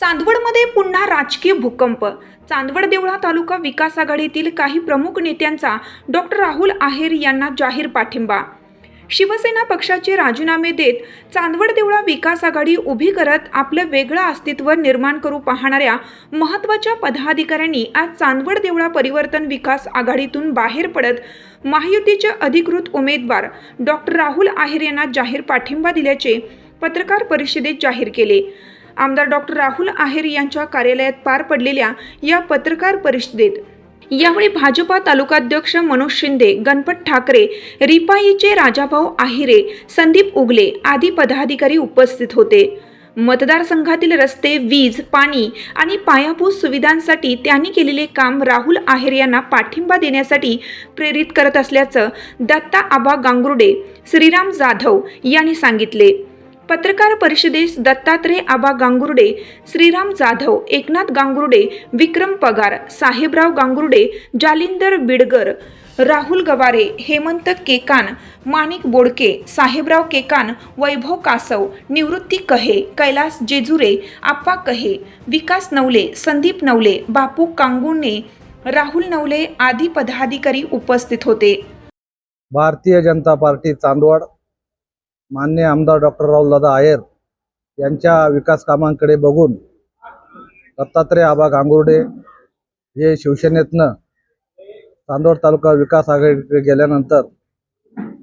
चांदवडमध्ये पुन्हा राजकीय भूकंप. चांदवड देवळा तालुका विकास आघाडीतील काही प्रमुख नेत्यांचा डॉक्टर राहुल आहेर यांना जाहीर पाठिंबा. शिवसेना पक्षाचे राजीनामे देत चांदवड देवळा विकास आघाडी उभी करत आपलं वेगळं अस्तित्व निर्माण करू पाहणाऱ्या महत्त्वाच्या पदाधिकाऱ्यांनी आज चांदवड देवळा परिवर्तन विकास आघाडीतून बाहेर पडत महायुतीचे अधिकृत उमेदवार डॉक्टर राहुल आहेर यांना जाहीर पाठिंबा दिल्याचे पत्रकार परिषदेत जाहीर केले. आमदार डॉक्टर राहुल आहेर यांच्या कार्यालयात पार पडलेल्या या पत्रकार परिषदेत. यावेळी भाजपा तालुकाध्यक्ष मनोज शिंदे गणपत ठाकरे रिपाईचे राजाभाऊ आहिरे संदीप उगले आदी पदाधिकारी उपस्थित होते. मतदारसंघातील रस्ते वीज पाणी आणि पायाभूत सुविधांसाठी त्यांनी केलेले काम राहुल आहेर यांना पाठिंबा देण्यासाठी प्रेरित करत असल्याचं दत्ता आबा गांगुर्डे श्रीराम जाधव यांनी सांगितले. पत्रकार परिषदेस दत्तात्रय आबा गांगुर्डे श्रीराम जाधव एकनाथ गांगुर्डे विक्रम पगार साहेबराव गांगुर्डे जालिंदर बिडगर राहुल गवारे हेमंत केकान माणिक बोडके साहेबराव केकान वैभव कासव निवृत्ती कहे कैलास जेजुरे आप्पा कहे विकास नवले संदीप नवले बापू कांगुणे राहुल नवले आदी पदाधिकारी उपस्थित होते. भारतीय जनता पार्टी चांदवड मान्य आमदार डॉक्टर राहुलदादा आयर यांच्या विकास कामांकडे बघून दत्तात्रय आबा गांगुर्डे हे शिवसेनेतनं चांदोड तालुका विकास आघाडीकडे गेल्यानंतर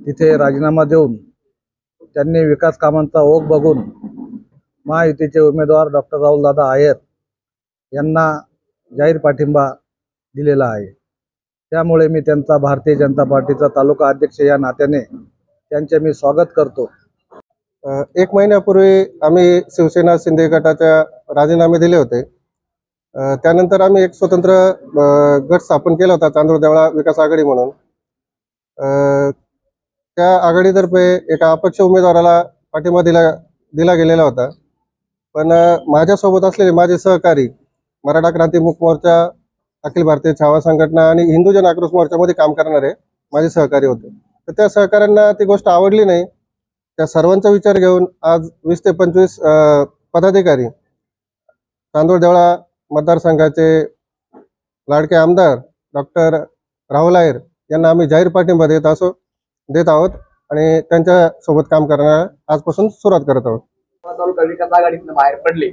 तिथे राजीनामा देऊन त्यांनी विकास कामांचा ओघ बघून महायुतीचे उमेदवार डॉक्टर राहुलदादा आयर यांना जाहीर पाठिंबा दिलेला आहे. त्यामुळे मी त्यांचा भारतीय जनता पार्टीचा तालुका अध्यक्ष या नात्याने त्यांचे मी स्वागत करतो. एक महिन्यापूर्वी आम्ही शिवसेना शिंदे गटाच्या राजीनामे दिले होते. त्यानंतर आम्ही एक स्वतंत्र गट स्थापन केला होता चांदूर देवळा विकास आघाडी म्हणून. अ, त्या आघाडीतर्फे एका अपक्ष उमेदवाराला पाठिंबा दिला दिला गेलेला होता. पण माझ्यासोबत असलेले माझे सहकारी मराठा क्रांती मुख मोर्चा अखिल भारतीय छावा संघटना आणि हिंदू जन आक्रोश मोर्चामध्ये काम करणारे माझे सहकारी होते. तर त्या सहकाऱ्यांना ती गोष्ट आवडली नाही. त्या सर्वांचा विचार घेऊन आज वीस ते पंचवीस पदाधिकारी चांदोड देवळा मतदारसंघाचे लाडके आमदार डॉक्टर राहुल आहेर यांना आम्ही जाहीर पाठिंबा देत असो देत आहोत आणि त्यांच्यासोबत काम करण्याला आजपासून सुरुवात करत आहोत. तालुका विकास आघाडीतनं बाहेर पडले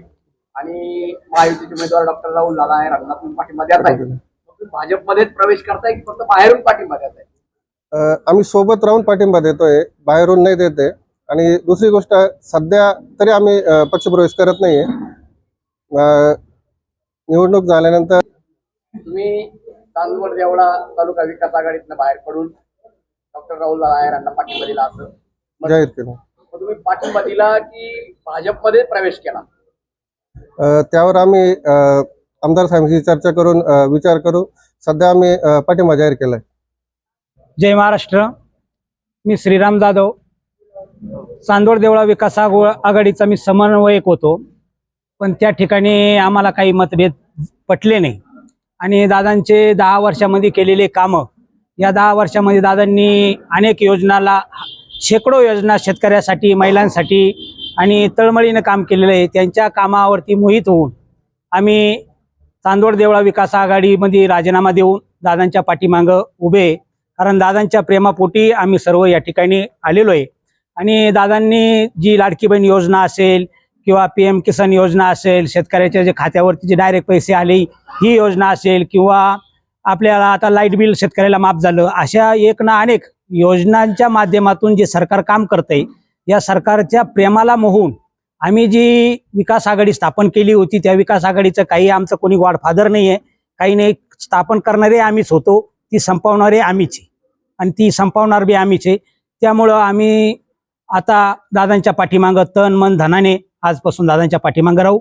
आणि महायुतीचे उमेदवार डॉक्टर राहुल लाला आहे रंगनाथून पाठिंबा देत आहे भाजपमध्येच प्रवेश करताय की फक्त बाहेरून पाठिंबा देत आहे आम्ही सोबत राहून पाठिंबा देतोय बाहेरून नाही देते. आणि दुसरी गोष्ट सध्या तरी आम्ही पक्षप्रवेश करत नाहीये. निवडणूक झाल्यानंतर तुम्ही चांदवड देवळा तालुका विकास आघाडीतनं बाहेर पडून डॉक्टर राहुल यांना पाठिंबा दिला असं जाहीर केलं तुम्ही पाठिंबा दिला की भाजपमध्ये प्रवेश केला? त्यावर आम्ही आमदार साहेबांशी चर्चा करून विचार करू. सध्या आम्ही पाठिंबा जाहीर केलाय. जय महाराष्ट्र. मी श्रीराम जाधव. चांदोड देवळा विकास आघाडीचा मी समन्वयक होतो. पण त्या ठिकाणी आम्हाला काही मतभेद पटले नाही. आणि दादांचे दहा वर्षामध्ये केलेले कामं या दहा वर्षामध्ये दादांनी अनेक योजनाला शेकडो योजना शेतकऱ्यासाठी महिलांसाठी आणि तळमळीनं काम केलेलं आहे. त्यांच्या कामावरती मोहित होऊन आम्ही चांदोड देवळा विकास आघाडीमध्ये राजीनामा देऊन दादांच्या पाठीमागं उभे आहे. कारण दादांच्या प्रेमापोटी आम्ही सर्व या ठिकाणी आलेलो आहे. आणि दादांनी जी लाडकी बहीण योजना असेल किंवा पी एम किसान योजना असेल शेतकऱ्याच्या जे खात्यावरती जे डायरेक्ट पैसे आले ही योजना असेल किंवा आपल्याला आता लाइट बिल शेतकऱ्याला माफ झालं अशा एक ना अनेक योजनांच्या माध्यमातून जे सरकार काम करतंय या सरकारच्या प्रेमाला मोहून आम्ही जी विकास आघाडी स्थापन केली होती त्या विकास आघाडीचं काही आमचं कोणी गॉडफादर नाही आहे काही नाही स्थापन करणारे आम्हीच होतो ती संपवणारे आम्हीच आहे. आणि ती संपवणार बी आम्हीच आहे. त्यामुळं आम्ही आता दादांच्या पाठीमागं तन मन धनाने आजपासून दादांच्या पाठीमागं राहू.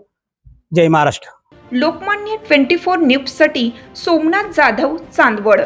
जय महाराष्ट्र. लोकमान्य ट्वेंटी फोर न्यूजसाठी सोमनाथ जाधव चांदवड.